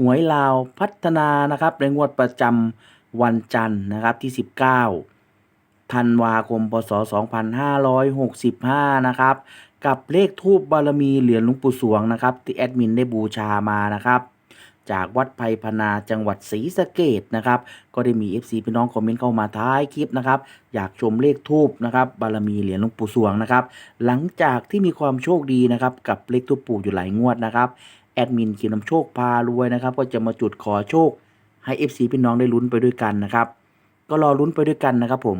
หวยลาวพัฒนานะครับในงวดประจำวันจันทร์นะครับที่ 19ธันวาคมพศ 2565 นะครับ กับเลขทูบบารมีเหรียญหลวงปู่สวงนะครับ ที่แอดมินได้บูชามานะครับจากวัดไพพนาจังหวัดศรีสะเกดนะครับ ก็ได้มี FC พี่น้องคอมเมนต์เข้ามาท้ายคลิปนะครับ อยากชมเลขทูบนะครับ บารมีเหรียญหลวงปู่สวงนะครับ หลังจากที่มีความโชคดีนะครับ กับเลขทูบปู่อยู่หลายงวดนะครับ แอดมินเขียนนำโชคพารวยนะครับ ก็จะมาจุดขอโชคให้ FC พี่น้องได้ลุ้นไปด้วยกันนะครับ ก็รอลุ้นไปด้วยกันนะครับผม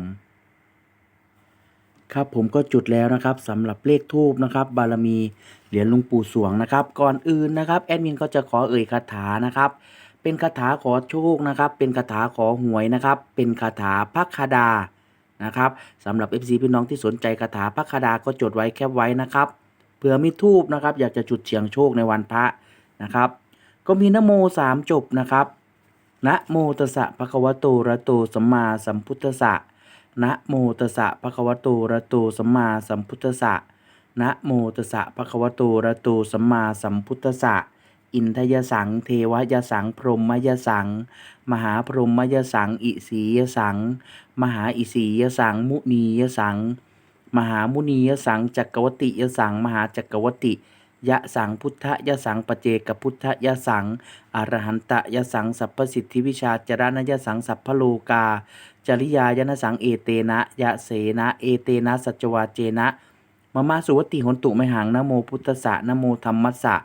ครับผมก็จุดแล้วนะครับสำหรับเลขทูบนะครับ บารมีเหรียญหลุงปู่สวงนะครับ ก่อนอื่นนะครับแอดมินก็จะขอเอ่ยคาถานะครับ เป็นคาถาขอโชคนะครับ เป็นคาถาขอหวยนะครับ เป็นคาถาพักคดานะครับสำหรับ FC พี่น้องที่สนใจคาถาพักคดาก็จดไว้แคปไว้นะครับเผื่อมีทูบนะครับ อยากจะจุดเฉียงโชคในวันพระ นะครับ ก็มีนะโมสามจบนะครับนะโมตัสสะภะคะวะโตระโตสัมมาสัมพุทธสะนะโมตัสสะภะคะวะโตระโตสัมมาสัมพุทธสะนะโมตัสสะภะคะวะโตระโตสัมมาสัมพุทธสะอินทยสัง เทวยสัง พรหมยสัง มหาพรหมยสัง อิสียสัง มหาอิสียสัง มุนียสัง มหามุนียสัง จักรวติยสัง มหาจักรวติย ยะสังพุทธยะสังปเจกพุทธยะสังอรหันตยะสังสัพพสิทธิวิชาจรณยะสังสัพพโลกา จริยายนสังเอเตนะยะเสนะเอเตนะสัจวาเจนะมะมาสุวติหนตุไมหังนะโมพุทธสะนะโมธรรมสะ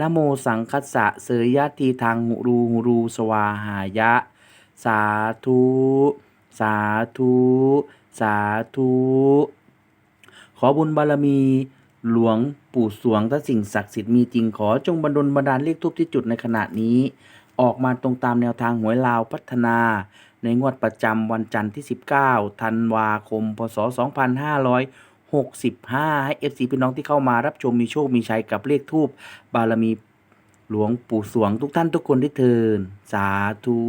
นะโมสังคัสสะเสยยะทีทางหุรูหุรูสวาหายะ สาธุ สาธุ สาธุ ขอบุญบารมี หลวงปู่สวงถ้าสิ่งศักดิ์สิทธิ์มีจริงขอจงบันดลบันดาลเลขทูปที่จุดในขณะนี้ ออกมาตรงตามแนวทางหวยลาวพัฒนา ในงวดประจำวันจันทร์ที่ 19 ธันวาคม พศ 2565 ให้ FC พี่น้องที่เข้ามารับชมมีโชค มีชัยกับเลขทูปบารมีหลวงปู่สวงทุกท่านทุกคนที่เทินสาธุ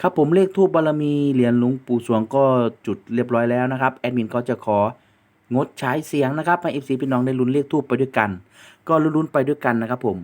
ครับผมเลขทูปบารมีเหรียญหลวงปู่สวงก็จุดเรียบร้อยแล้วนะครับ แอดมินก็จะขอ งดใช้เสียงนะครับให้ FC พี่น้องได้ลุ้นเลขทูบไปด้วยกัน ก็ลุ้นๆไปด้วยกันนะครับผม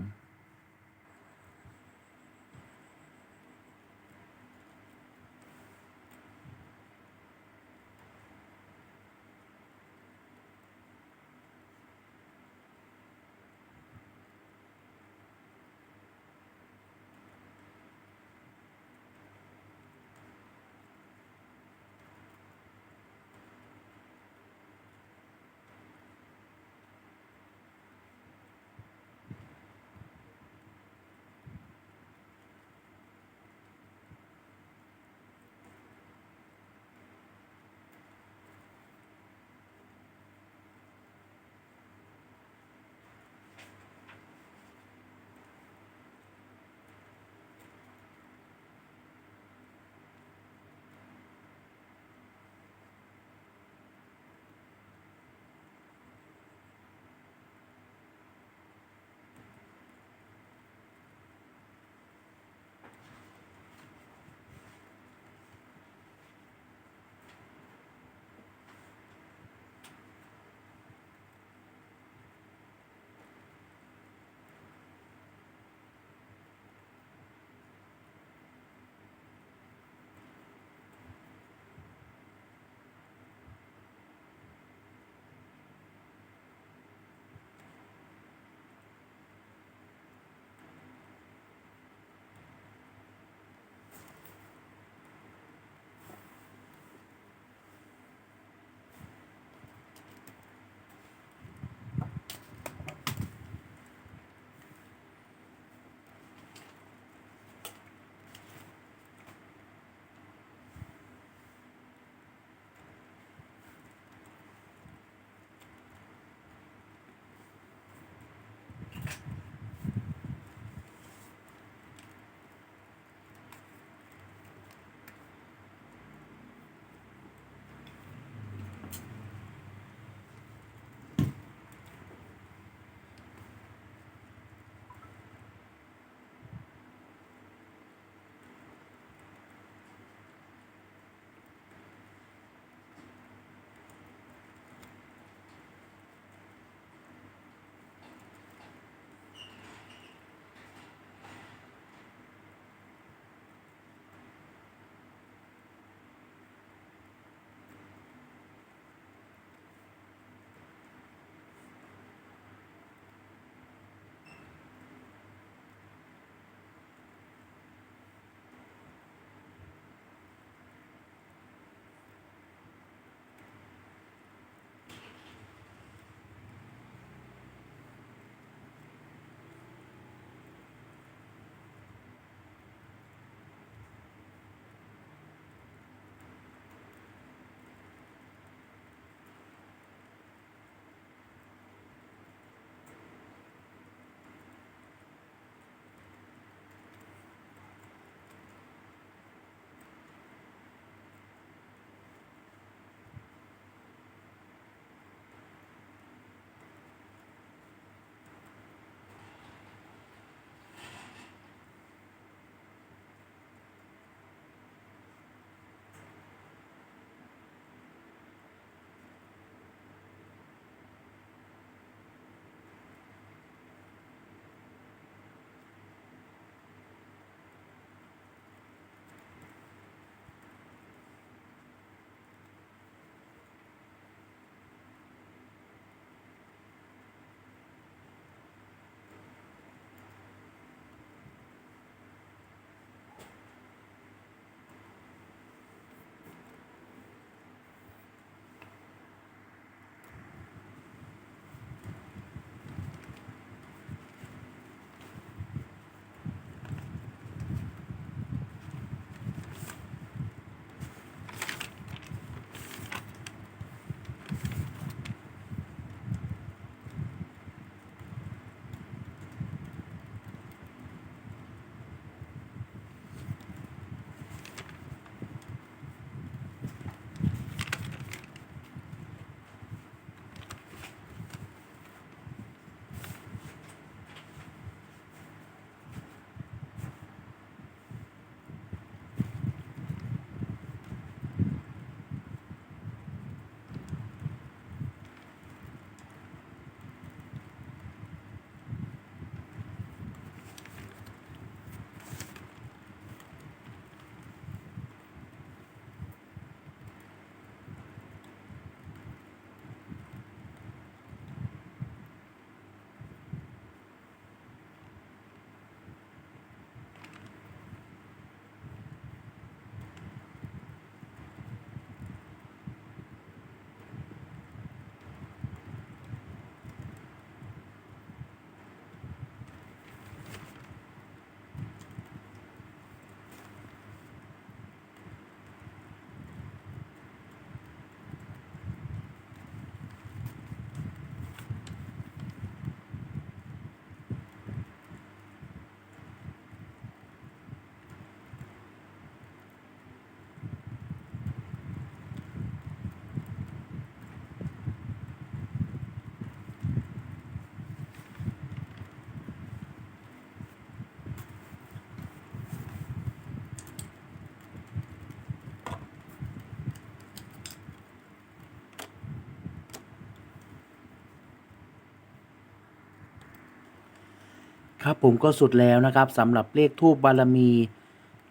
ครับผมก็สุดแล้วนะครับสำหรับเลขทูบบารมี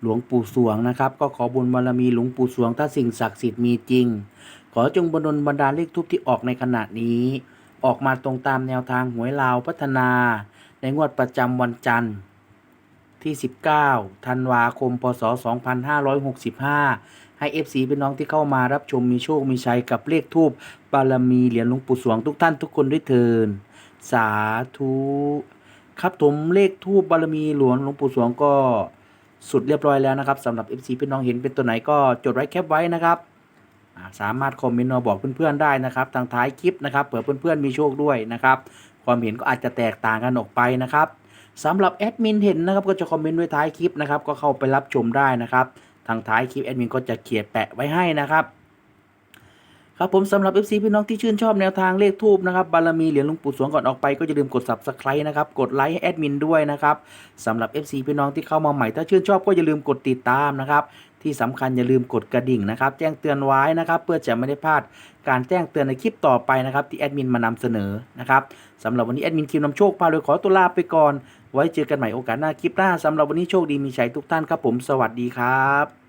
หลวงปู่สวงนะครับ ก็ขอบุญบารมีหลวงปู่สวง ถ้าสิ่งศักดิ์สิทธิ์มีจริง ขอจงบนดลบรรดาลเลขทูบที่ออกในขณะนี้ ออกมาตรงตามแนวทางหวยลาวพัฒนา ในงวดประจำวันจันทร์ที่ 19 ธันวาคม พศ 2565 ให้ FC พี่น้องที่เข้ามารับชมมีโชค มีชัยกับเลขทูบบารมีเหรียญหลวงปู่สวงทุกท่านทุกคนด้วยเทินสาธุ ครับผมเลขทูบบารมีหลวงหลวงปู่สวงก็สุดเรียบร้อยแล้วนะครับสำหรับ FC พี่น้องเห็นเป็นตัวไหนก็จดไว้แคปไว้นะครับสามารถคอมเมนต์มาบอกเพื่อนๆได้นะครับทางท้ายคลิปนะครับเผื่อเพื่อนๆมีโชคด้วยนะครับ ความเห็นก็อาจจะแตกต่างกันออกไปนะครับสำหรับแอดมินเห็นนะครับก็จะคอมเมนต์ไว้ท้ายคลิปนะครับก็เข้าไปรับชมได้นะครับทางท้ายคลิปแอดมินก็จะเขียนแปะไว้ให้นะครับ ครับผมสำหรับ FC พี่น้องที่ชื่นชอบแนวทางเลขทูบนะครับบารมีเหรียญหลวงปู่สวงก่อนออกไปก็อย่าลืมกด subscribe นะครับกดไลค์ให้แอดมินด้วยนะครับสำหรับ FC พี่น้องที่เข้ามาใหม่ถ้าชื่นชอบก็อย่าลืมกดติดตามนะครับที่สำคัญอย่าลืมกดกระดิ่งนะครับ แจ้งเตือนไว้นะครับ เพื่อจะไม่ได้พลาดการแจ้งเตือนในคลิปต่อไปนะครับ ที่แอดมินมานำเสนอนะครับสำหรับวันนี้แอดมินคิวนำโชคพาเลยขอตัวลาไปก่อน ไว้เจอกันใหม่โอกาสหน้าคลิปหน้าสำหรับวันนี้โชคดีมีชัยทุกท่านครับผมสวัสดีครับ